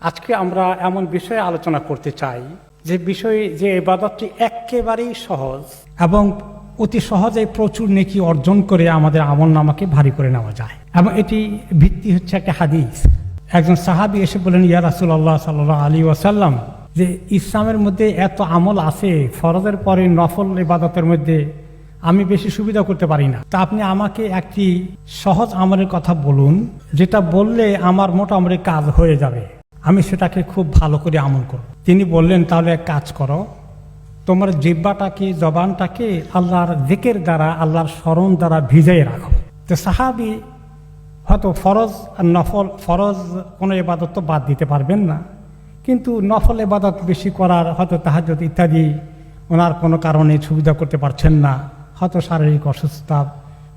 আজকে আমরা এমন বিষয়ে আলোচনা করতে চাই, যে বিষয়ে, যে এবাদতটি একেবারেই সহজ এবং অতি সহজেই প্রচুর নেকি অর্জন করে আমাদের আমল নামাকে ভারী করে নেওয়া যায়। এবং এটি ভিত্তি হচ্ছে একটা হাদিস। একজন সাহাবি এসে বলেন ইয়া রাসুল্লাহ সাল্লাহ আলী ওয়াসাল্লাম, যে ইসলামের মধ্যে এত আমল আছে, ফরজের পরে নফল ইবাদতের মধ্যে আমি বেশি সুবিধা করতে পারি না। তা আপনি আমাকে একটি সহজ আমলের কথা বলুন, যেটা বললে আমার মোটামুটি কাজ হয়ে যাবে। আমি সেটাকে খুব ভালো করে আমল করব। তিনি বললেন, তাহলে এক কাজ করো, তোমার জিব্বাটাকে, জবানটাকে আল্লাহর দিকের দ্বারা, আল্লাহর স্মরণ দ্বারা ভিজাই রাখো। তো সাহাবি হয়তো ফরজ আর নফল, ফরজ কোনো এবাদত তো বাদ দিতে পারবেন না। কিন্তু নফল এবাদত বেশি করার হয়তো তাহাজত ইত্যাদি ওনার কোনো কারণে সুবিধা করতে পারছেন না। হয়তো শারীরিক অসুস্থতা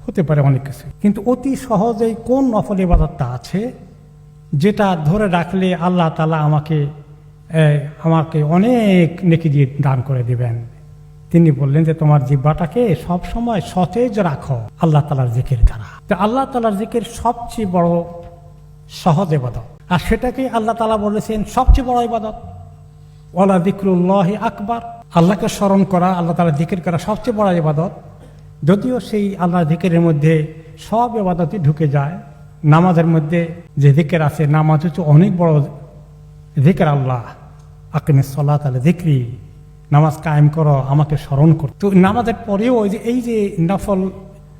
হতে পারে অনেক কিছু। কিন্তু অতি সহজেই কোন নফল এবাদতটা আছে? যেটা ধরে রাখলে আল্লাহ তালা আমাকে আমাকে অনেক নেকি দিয়ে দান করে দিবেন। তিনি বললেন যে, তোমার জিব্বাটাকে সব সময় সতেজ রাখো, আল্লাহ তালার জিকের দ্বারা। তো আল্লাহ তালার জিকের সবচেয়ে বড় সহজ এবাদত আর সেটাকে আল্লাহ তালা বলেছেন সবচেয়ে বড় ইবাদত। ওলা দিকরুল্লাহ আকবার। আল্লাহকে স্মরণ করা, আল্লাহ তালা জিকির করা সবচেয়ে বড় ইবাদত। যদিও সেই আল্লাহ জিকিরের মধ্যে সব ইবাদতই ঢুকে যায় নামাজের মধ্যে যে দিকের আছে, নামাজ হচ্ছে অনেক বড় জিকের আল্লাহ। আকিমের সলাত আলে দিক্রি নামাজ কায়েম করো, আমাকে স্মরণ কর। তো নামাজের পরেও ওই যে, এই যে নফল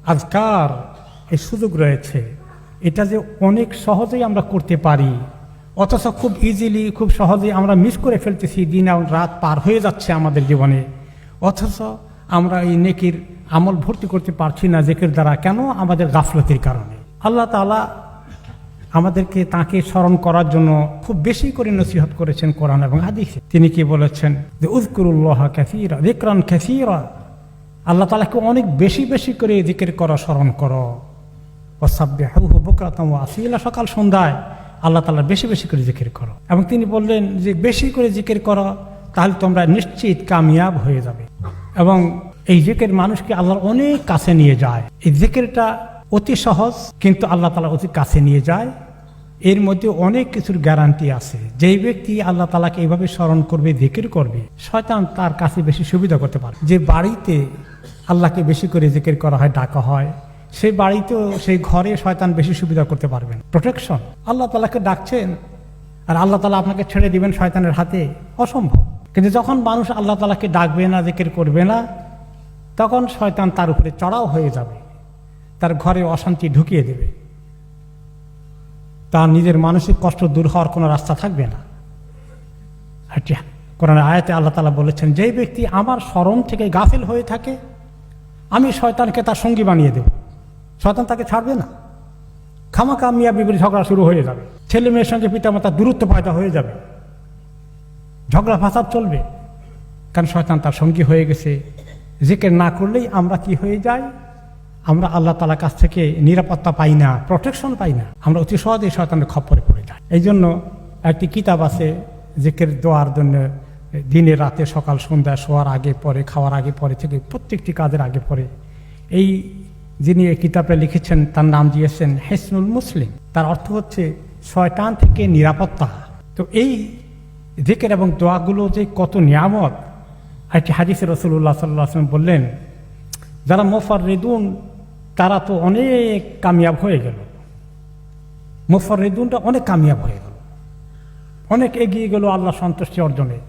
আজকার, এই সুযোগ রয়েছে। এটা যে অনেক সহজেই আমরা করতে পারি। অথচ খুব ইজিলি খুব সহজেই আমরা মিস করে ফেলতেছি, দিন এবং রাত পার হয়ে যাচ্ছে আমাদের জীবনে। অথচ আমরা এই নেকির আমল ভর্তি করতে পারছি না, জেকের দ্বারা। কেন? আমাদের গাফলতির কারণে। আল্লাহ তালা আমাদেরকে তাকে স্মরণ করার জন্য খুব বেশি করে নসিহত করেছেন কোরআন এবং হাদিসে। তিনি কি বলেছেন? যে উজকুরুল্লাহ ক্যাসিরা দিকরান ক্যাসিরা আল্লাহ তালাকে অনেক বেশি বেশি করে জিকির করা, স্মরণ করো। ওসাব্যাহু বকরাতম আসিলা, সকাল সন্ধ্যায় আল্লাহ তালা বেশি বেশি করে জিকির করো। এবং তিনি বললেন যে বেশি করে জিকির করো, তাহলে তোমরা নিশ্চিত কামিয়াব হয়ে যাবে। এবং এই জিকের মানুষকে আল্লাহর অনেক কাছে নিয়ে যায়। এই জিকেরটা অতি সহজ, কিন্তু আল্লাহ তালা অতি কাছে নিয়ে যায়। এর মধ্যে অনেক কিছুর গ্যারান্টি আছে। যেই ব্যক্তি আল্লাহ তালাকে এইভাবে স্মরণ করবে, জিকির করবে, শয়তান তার কাছে বেশি সুবিধা করতে পারে। যে বাড়িতে আল্লাহকে বেশি করে জিকির করা হয়, ডাকা হয় সেই বাড়িতেও সেই ঘরে শয়তান বেশি সুবিধা করতে পারবেন। প্রোটেকশন আল্লাহ তালাকে ডাকছেন আর আল্লাহ তালা আপনাকে ছেড়ে দিবেন শয়তানের হাতে। অসম্ভব। কিন্তু যখন মানুষ আল্লাহ তালাকে ডাকবে না, জিকির করবে না, তখন শয়তান তার উপরে চড়াও হয়ে যাবে। তার ঘরে অশান্তি ঢুকিয়ে দেবে। তার নিজের মানসিক কষ্ট দূর হওয়ার কোনো রাস্তা থাকবে না। কোরআন আয়াতে আল্লাহ তালা বলেছেন, যেই ব্যক্তি আমার স্মরণ থেকে গাফিল হয়ে থাকে, আমি শয়তানকে তার সঙ্গী বানিয়ে দেব। শয়তান তাকে ছাড়বে না। খামাখা মিয়া বিবরি ঝগড়া শুরু হয়ে যাবে। ছেলে মেয়ের সঙ্গে পিতামাতার দূরত্ব পয়দা হয়ে যাবে। ঝগড়া ফাসাদ চলবে। কারণ শয়তান তার সঙ্গী হয়ে গেছে। জিকের না করলেই আমরা কি হয়ে যাই? আমরা আল্লাহ তালার কাছ থেকে নিরাপত্তা পাই না প্রোটেকশন পাই না। আমরা অতি সহজেই শয়তানের খপ্পরে পড়ে যাই। এই জন্য একটি কিতাব আছে, জিকের দোয়ার জন্য দিনে রাতে সকাল সন্ধ্যা শোয়ার আগে পরে, খাওয়ার আগে পরে থেকে প্রত্যেকটি কাজের আগে পরে। এই যিনি এই কিতাবটা লিখেছেন, তার নাম দিয়েছেন হেসনুল মুসলিম। তার অর্থ হচ্ছে শয়তান থেকে নিরাপত্তা। তো এই জেকের এবং দোয়াগুলো যে কত নিয়ামত, একটি হাদিসে রসুল্লাহ সাল্লাহ বললেন যারা মোফার রেদুন তারা তো অনেক কামিয়াব হয়ে গেল। মোফার রেদুনটা অনেক কামিয়াব হয়ে গেল। অনেক এগিয়ে গেল আল্লাহ সন্তুষ্টি অর্জনে।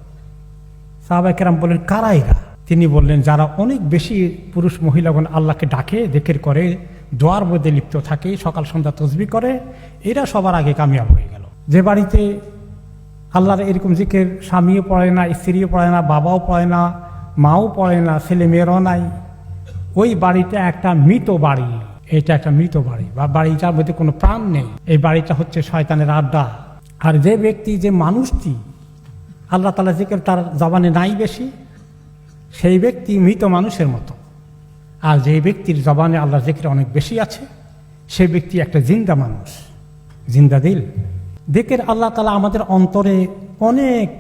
সাহাবাই কেরাম বললেন কারা এরা? তিনি বললেন, যারা অনেক বেশি পুরুষ মহিলাগণ আল্লাহকে ডাকে দেখের করে, দোয়ার মধ্যে লিপ্ত থাকে, সকাল সন্ধ্যা তসবি করে, এরা সবার আগে কামিয়াব হয়ে গেল। যে বাড়িতে আল্লাহর এরকম জিকের স্বামীও পড়ে না, স্ত্রীও পড়ে না, বাবাও পড়ে না, মাও পড়ে না, ছেলে মেয়েরও নাই ওই বাড়িটা একটা মৃত বাড়ি। এটা একটা মৃত বাড়ি বা বাড়িটার মধ্যে কোনো প্রাণ নেই। এই বাড়িটা হচ্ছে শয়তানের আড্ডা। আর যে ব্যক্তি, যে মানুষটি, আল্লাহ তালা জিকের তার জবানে নাই বেশি, সেই ব্যক্তি মৃত মানুষের মতো। আর যে ব্যক্তির জবানে আল্লাহ জিকের অনেক বেশি আছে, সে ব্যক্তি একটা জিন্দা মানুষ, জিন্দা দিল। দিকের আল্লাহ তালা আমাদের অন্তরে অনেক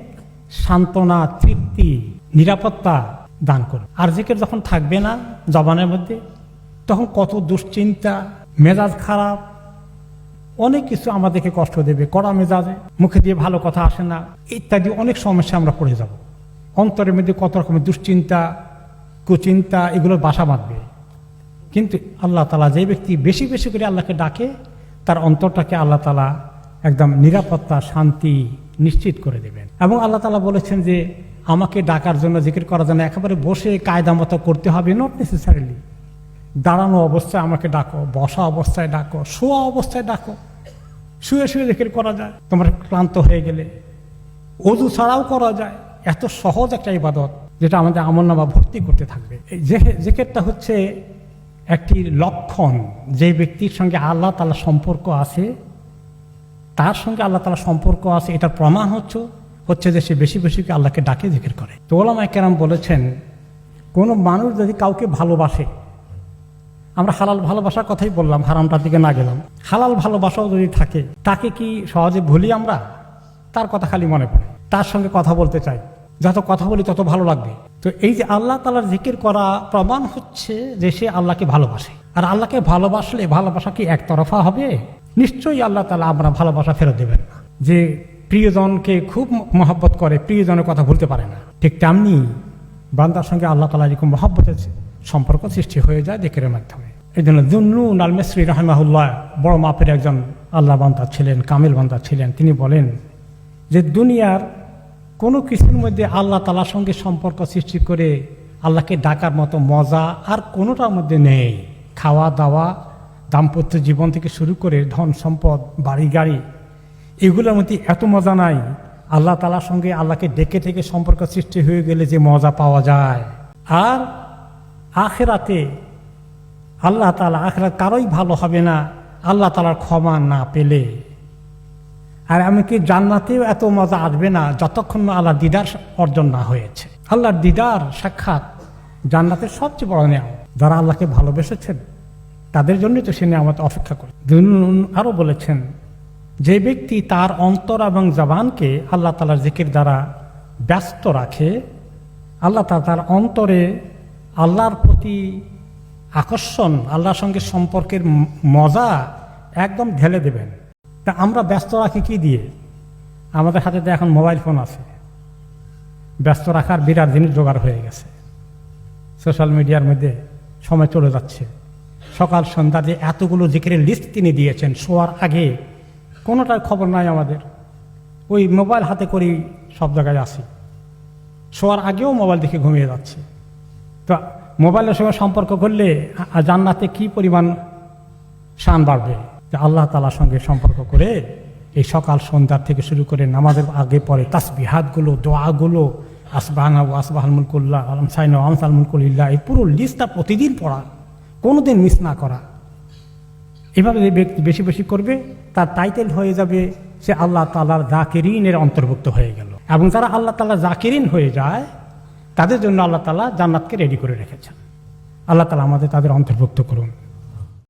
সান্ত্বনা, তৃপ্তি, নিরাপত্তা দান করবে আর জিকের যখন থাকবে না জবানের মধ্যে, তখন কত দুশ্চিন্তা, মেজাজ খারাপ, অনেক কিছু আমাদেরকে কষ্ট দেবে, কড়া মেজাজে, মুখে দিয়ে ভালো কথা আসে না, ইত্যাদি অনেক সমস্যা আমরা পড়ে যাব। অন্তরের মধ্যে কত রকমের দুশ্চিন্তা, কুচিন্তা, এগুলোর বাসা বাঁধবে। কিন্তু আল্লাহ তালা যে ব্যক্তি বেশি বেশি করে আল্লাহকে ডাকে, তার অন্তরটাকে আল্লাহ তালা একদম নিরাপত্তা, শান্তি নিশ্চিত করে দেবেন। এবং আল্লাহ তালা বলেছেন যে আমাকে ডাকার জন্য জিকির করার জন্য একেবারে বসে কায়দা মতো করতে হবে নট নেসেসারিলি দাঁড়ানো অবস্থায় আমাকে ডাকো, বসা অবস্থায় ডাকো, শোয়া অবস্থায় ডাকো। শুয়ে শুয়ে জিকির করা যায়। তোমার ক্লান্ত হয়ে গেলে। অজু ছাড়াও করা যায়। এত সহজ একটা ইবাদত যেটা আমাদের আমল নামা ভর্তি করতে থাকবে। জেকেরটা হচ্ছে একটি লক্ষণ। যে ব্যক্তির সঙ্গে আল্লাহ তালা সম্পর্ক আছে, তার সঙ্গে আল্লাহ তালা সম্পর্ক আছে, এটার প্রমাণ হচ্ছে হচ্ছে যে সে বেশি বেশিকে আল্লাহকে ডাকে, জিকির করে। তো ওলামা কেরাম বলেছেন, কোনো মানুষ যদি কাউকে ভালোবাসে, আমরা হালাল ভালোবাসার কথাই বললাম, হারামটার দিকে না গেলাম। হালাল ভালোবাসাও যদি থাকে, তাকে কি সহজে ভুলি আমরা? তার কথা খালি মনে পড়ে। তার সঙ্গে কথা বলতে চাই। যত কথা বলি, তত ভালো লাগবে। তো এই যে আল্লাহ তালার জিকির করা প্রমাণ হচ্ছে যে সে আল্লাহকে ভালোবাসে। আর আল্লাহকে ভালোবাসলে ভালোবাসা কি একতরফা হবে? নিশ্চয়ই আল্লাহ তালা আমরা ভালোবাসা ফেরত দেবেন না। যে প্রিয়জনকে খুব মহব্বত করে, প্রিয়জনের কথা ভুলতে পারে না। ঠিক তেমনি বান্দার সঙ্গে আল্লাহ তালা এরকম মহব্বতের সম্পর্ক সৃষ্টি হয়ে যায় দিকের মাধ্যমে। এই জন্য জুন্নুন আল মেসরি রহমাহুল্লাহ বড় মাপের একজন আল্লাহ বান্দা ছিলেন, কামিল বান্দা ছিলেন। তিনি বলেন যে, দুনিয়ার কোনো কিছুর মধ্যে আল্লাহ তালার সঙ্গে সম্পর্ক সৃষ্টি করে আল্লাহকে ডাকার মতো মজা আর কোনোটার মধ্যে নেই। খাওয়া দাওয়া দাম্পত্য জীবন থেকে শুরু করে ধন সম্পদ বাড়ি গাড়ি এগুলোর মধ্যে এত মজা নাই। আল্লাহ তালার সঙ্গে আল্লাহকে ডেকে থেকে সম্পর্ক সৃষ্টি হয়ে গেলে যে মজা পাওয়া যায়। আর আখেরাতে আল্লাহ তালা আখেরাত কারোই ভালো হবে না, আল্লাহ তালার ক্ষমা না পেলে। আর এমনকি জান্নাতেও এত মজা আসবে না যতক্ষণ না আল্লাহ দিদার অর্জন না হয়েছে। আল্লাহর দিদার সাক্ষাৎ জান্নাতের সবচেয়ে বড় নেওয়া যারা আল্লাহকে ভালোবেসেছেন, তাদের জন্যই তো সে নিয়ামত অপেক্ষা করে। আরও বলেছেন যে ব্যক্তি তার অন্তর এবং জবানকে আল্লাহ তালার জিকির দ্বারা ব্যস্ত রাখে, আল্লাহ তালা তার অন্তরে আল্লাহর প্রতি আকর্ষণ, আল্লাহর সঙ্গে সম্পর্কের মজা একদম ঢেলে দেবেন। তা আমরা ব্যস্ত রাখি কি দিয়ে? আমাদের হাতে তো এখন মোবাইল ফোন আছে। ব্যস্ত রাখার বিরাট জিনিস জোগাড় হয়ে গেছে। সোশ্যাল মিডিয়ার মধ্যে সময় চলে যাচ্ছে। সকাল সন্ধ্যা যে এতগুলো জিকিরের লিস্ট তিনি দিয়েছেন, শোয়ার আগে কোনোটার খবর নাই আমাদের। ওই মোবাইল হাতে করেই সব জায়গায় আসি শোয়ার আগেও মোবাইল দেখে ঘুমিয়ে যাচ্ছে। তো মোবাইলের সঙ্গে সম্পর্ক করলে জান্নাতে কি পরিমাণ শান বাড়বে? যে আল্লাহ তালার সঙ্গে সম্পর্ক করে এই সকাল সন্ধ্যার থেকে শুরু করে নামাজের আগে পরে তাসবিহাতগুলো, দোয়াগুলো আসবাহান আসবাহাল মুলকুল্লাহ আলম সাইন আমসাল মুলকুল্লাহ এই পুরো লিস্টটা প্রতিদিন পড়া। কোনোদিন মিস না করা। এভাবে যে ব্যক্তি বেশি বেশি করবে, তার টাইটেল হয়ে যাবে সে আল্লাহ তালার জাকিরিনের অন্তর্ভুক্ত হয়ে গেল। এবং যারা আল্লাহ তালা জাকিরিন হয়ে যায়, তাদের জন্য আল্লাহ তালা জান্নাতকে রেডি করে রেখেছেন। আল্লাহ তালা আমাদের তাদের অন্তর্ভুক্ত করুন।